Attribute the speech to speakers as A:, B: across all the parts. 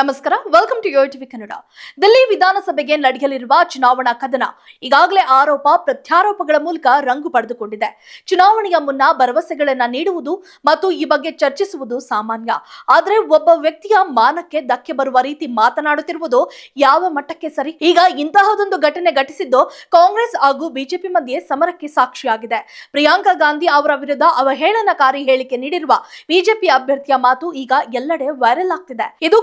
A: ನಮಸ್ಕಾರ. Welcome to TV Kannada Delhi ವಿಧಾನಸಭೆಗೆ ನಡೆಯಲಿರುವ ಚುನಾವಣಾ ಕದನ ಈಗಾಗಲೇ ಆರೋಪ, ಪ್ರತ್ಯಾರೋಪಗಳ ಮೂಲಕ ರಂಗು ಪಡೆದುಕೊಂಡಿದೆ. ಚುನಾವಣೆಯ ಮುನ್ನ ಭರವಸೆಗಳನ್ನ ನೀಡುವುದು ಮತ್ತು ಈ ಬಗ್ಗೆ ಚರ್ಚಿಸುವುದು ಸಾಮಾನ್ಯ. ಆದರೆ ಒಬ್ಬ ವ್ಯಕ್ತಿಯ ಮಾನಕ್ಕೆ ಧಕ್ಕೆ ಬರುವ ರೀತಿ ಮಾತನಾಡುತ್ತಿರುವುದು ಯಾವ ಮಟ್ಟಕ್ಕೆ ಸರಿ? ಈಗ ಇಂತಹದೊಂದು ಘಟನೆ ಘಟಿಸಿದ್ದು ಕಾಂಗ್ರೆಸ್ ಹಾಗೂ ಬಿಜೆಪಿ ಮಧ್ಯೆ ಸಮರಕ್ಕೆ ಸಾಕ್ಷಿಯಾಗಿದೆ. ಪ್ರಿಯಾಂಕಾ ಗಾಂಧಿ ಅವರ ವಿರುದ್ಧ ಅವಹೇಳನಕಾರಿ ಹೇಳಿಕೆ ನೀಡಿರುವ ಬಿಜೆಪಿ ಅಭ್ಯರ್ಥಿಯ ಮಾತು ಈಗ ಎಲ್ಲೆಡೆ ವೈರಲ್ ಆಗ್ತಿದೆ. ಇದು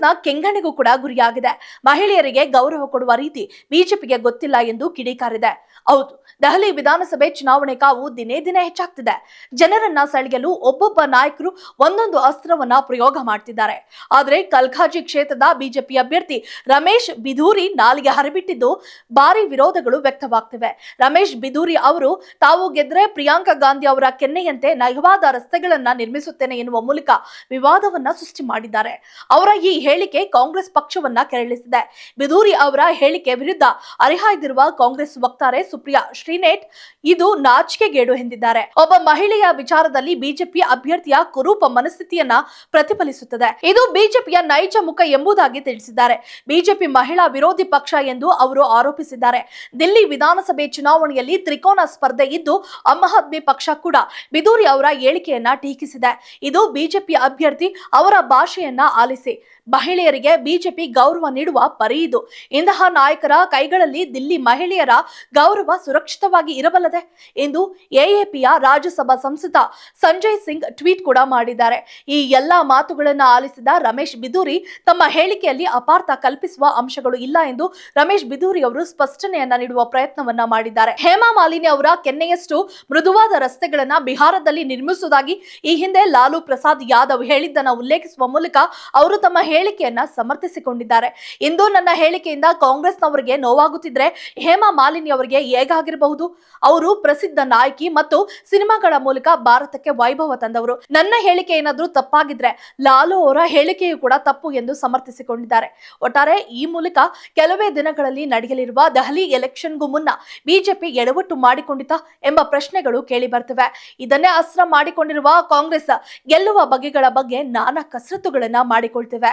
A: ಕಾಂಗ್ರೆಸ್ನ ಕೆಂಗಣಿಗೂ ಕೂಡ ಗುರಿಯಾಗಿದೆ. ಮಹಿಳೆಯರಿಗೆ ಗೌರವ ಕೊಡುವ ರೀತಿ ಬಿಜೆಪಿಗೆ ಗೊತ್ತಿಲ್ಲ ಎಂದು ಕಿಡಿಕಾರಿದೆ ಹೌದು, ದೆಹಲಿ ವಿಧಾನಸಭೆ ಚುನಾವಣೆ ಕಾವು ದಿನೇ ದಿನೇ ಹೆಚ್ಚಾಗ್ತಿದೆ. ಜನರನ್ನ ಸೆಳೆಯಲು ಒಬ್ಬೊಬ್ಬ ನಾಯಕರು ಒಂದೊಂದು ಅಸ್ತ್ರವನ್ನ ಪ್ರಯೋಗ ಮಾಡ್ತಿದ್ದಾರೆ. ಆದರೆ ಕಲ್ಕಾಜಿ ಕ್ಷೇತ್ರದ ಬಿಜೆಪಿ ಅಭ್ಯರ್ಥಿ ರಮೇಶ್ ಬಿಧೂರಿ ನಾಲಿಗೆ ಹರಿಬಿಟ್ಟಿದ್ದು ಭಾರಿ ವಿರೋಧಗಳು ವ್ಯಕ್ತವಾಗ್ತಿವೆ. ರಮೇಶ್ ಬಿಧೂರಿ ಅವರು, ತಾವು ಗೆದ್ರೆ ಪ್ರಿಯಾಂಕಾ ಗಾಂಧಿ ಅವರ ಕೆನ್ನೆಯಂತೆ ನಯವಾದ ರಸ್ತೆಗಳನ್ನ ನಿರ್ಮಿಸುತ್ತೇನೆ ಎನ್ನುವ ಮೂಲಕ ವಿವಾದವನ್ನ ಸೃಷ್ಟಿ ಮಾಡಿದ್ದಾರೆ. ಅವರ ಈ ಹೇಳಿಕೆ ಕಾಂಗ್ರೆಸ್ ಪಕ್ಷವನ್ನ ಕೆರಳಿಸಿದೆ. ಬಿದೂರಿ ಅವರ ಹೇಳಿಕೆ ವಿರುದ್ಧ ಅರಿಹಾಯ್ದಿರುವ ಕಾಂಗ್ರೆಸ್ ವಕ್ತಾರೆ ಸುಪ್ರಿಯಾ ಶ್ರೀನೇಟ್ ಇದು ನಾಚಿಕೆಗೇಡು ಎಂದಿದ್ದಾರೆ. ಒಬ್ಬ ಮಹಿಳೆಯ ವಿಚಾರದಲ್ಲಿ ಬಿಜೆಪಿ ಅಭ್ಯರ್ಥಿಯ ಕುರೂಪ ಮನಸ್ಥಿತಿಯನ್ನ ಪ್ರತಿಫಲಿಸುತ್ತದೆ. ಇದು ಬಿಜೆಪಿಯ ನೈಜ ಮುಖ ಎಂಬುದಾಗಿ ತಿಳಿಸಿದ್ದಾರೆ. ಬಿಜೆಪಿ ಮಹಿಳಾ ವಿರೋಧಿ ಪಕ್ಷ ಎಂದು ಅವರು ಆರೋಪಿಸಿದ್ದಾರೆ. ದಿಲ್ಲಿ ವಿಧಾನಸಭೆ ಚುನಾವಣೆಯಲ್ಲಿ ತ್ರಿಕೋನ ಸ್ಪರ್ಧೆ ಇದ್ದು ಆದ್ಮಿ ಪಕ್ಷ ಕೂಡ ಬಿದೂರಿ ಅವರ ಹೇಳಿಕೆಯನ್ನ ಟೀಕಿಸಿದೆ. ಇದು ಬಿಜೆಪಿ ಅಭ್ಯರ್ಥಿ ಅವರ ಭಾಷೆಯನ್ನ ಆಲಿಸಿ. ಮಹಿಳೆಯರಿಗೆ ಬಿಜೆಪಿ ಗೌರವ ನೀಡುವ ಪರಿ ಇದು. ಇಂತಹ ನಾಯಕರ ಕೈಗಳಲ್ಲಿ ದಿಲ್ಲಿ ಮಹಿಳೆಯರ ಗೌರವ ಸುರಕ್ಷಿತವಾಗಿ ಇರಬಲ್ಲದೆ ಎಂದು ಎಎಪಿಯ ರಾಜ್ಯಸಭಾ ಸಂಸದ ಸಂಜಯ್ ಸಿಂಗ್ ಟ್ವೀಟ್ ಕೂಡ ಮಾಡಿದ್ದಾರೆ. ಈ ಎಲ್ಲಾ ಮಾತುಗಳನ್ನು ಆಲಿಸಿದ ರಮೇಶ್ ಬಿದೂರಿ, ತಮ್ಮ ಹೇಳಿಕೆಯಲ್ಲಿ ಅಪಾರ್ಥ ಕಲ್ಪಿಸುವ ಅಂಶಗಳು ಇಲ್ಲ ಎಂದು ರಮೇಶ್ ಬಿದೂರಿ ಅವರು ಸ್ಪಷ್ಟನೆಯನ್ನ ನೀಡುವ ಪ್ರಯತ್ನವನ್ನ ಮಾಡಿದ್ದಾರೆ. ಹೇಮಾ ಮಾಲಿನಿ ಅವರ ಕೆನ್ನೆಯಷ್ಟು ಮೃದುವಾದ ರಸ್ತೆಗಳನ್ನ ಬಿಹಾರದಲ್ಲಿ ನಿರ್ಮಿಸುವುದಾಗಿ ಈ ಹಿಂದೆ ಲಾಲು ಪ್ರಸಾದ್ ಯಾದವ್ ಹೇಳಿದ್ದನ್ನ ಉಲ್ಲೇಖಿಸುವ ಮೂಲಕ ಅವರು ತಮ್ಮ ಹೇಳಿಕೆಯನ್ನ ಸಮರ್ಥಿಸಿಕೊಂಡಿದ್ದಾರೆ. ಇಂದು ನನ್ನ ಹೇಳಿಕೆಯಿಂದ ಕಾಂಗ್ರೆಸ್ನವರಿಗೆ ನೋವಾಗುತ್ತಿದ್ರೆ ಹೇಮಾ ಮಾಲಿನಿ ಅವರಿಗೆ ಹೇಗಾಗಿರಬಹುದು? ಅವರು ಪ್ರಸಿದ್ಧ ನಾಯಕಿ ಮತ್ತು ಸಿನಿಮಾಗಳ ಮೂಲಕ ಭಾರತಕ್ಕೆ ವೈಭವ ತಂದವರು. ನನ್ನ ಹೇಳಿಕೆ ಏನಾದ್ರೂ ತಪ್ಪಾಗಿದ್ರೆ ಲಾಲು ಅವರ ಹೇಳಿಕೆಯು ಕೂಡ ತಪ್ಪು ಎಂದು ಸಮರ್ಥಿಸಿಕೊಂಡಿದ್ದಾರೆ. ಒಟ್ಟಾರೆ ಈ ಮೂಲಕ ಕೆಲವೇ ದಿನಗಳಲ್ಲಿ ನಡೆಯಲಿರುವ ದೆಹಲಿ ಎಲೆಕ್ಷನ್ಗೂ ಮುನ್ನ ಬಿಜೆಪಿ ಎಡವಟ್ಟು ಮಾಡಿಕೊಂಡಿತ ಎಂಬ ಪ್ರಶ್ನೆಗಳು ಕೇಳಿ ಬರ್ತಿವೆ. ಇದನ್ನೇ ಅಸ್ತ್ರ ಮಾಡಿಕೊಂಡಿರುವ ಕಾಂಗ್ರೆಸ್ ಗೆಲ್ಲುವ ಬಗೆಗಳ ಬಗ್ಗೆ ನಾನಾ ಕಸರತ್ತುಗಳನ್ನ ಮಾಡಿಕೊಳ್ತಿವೆ.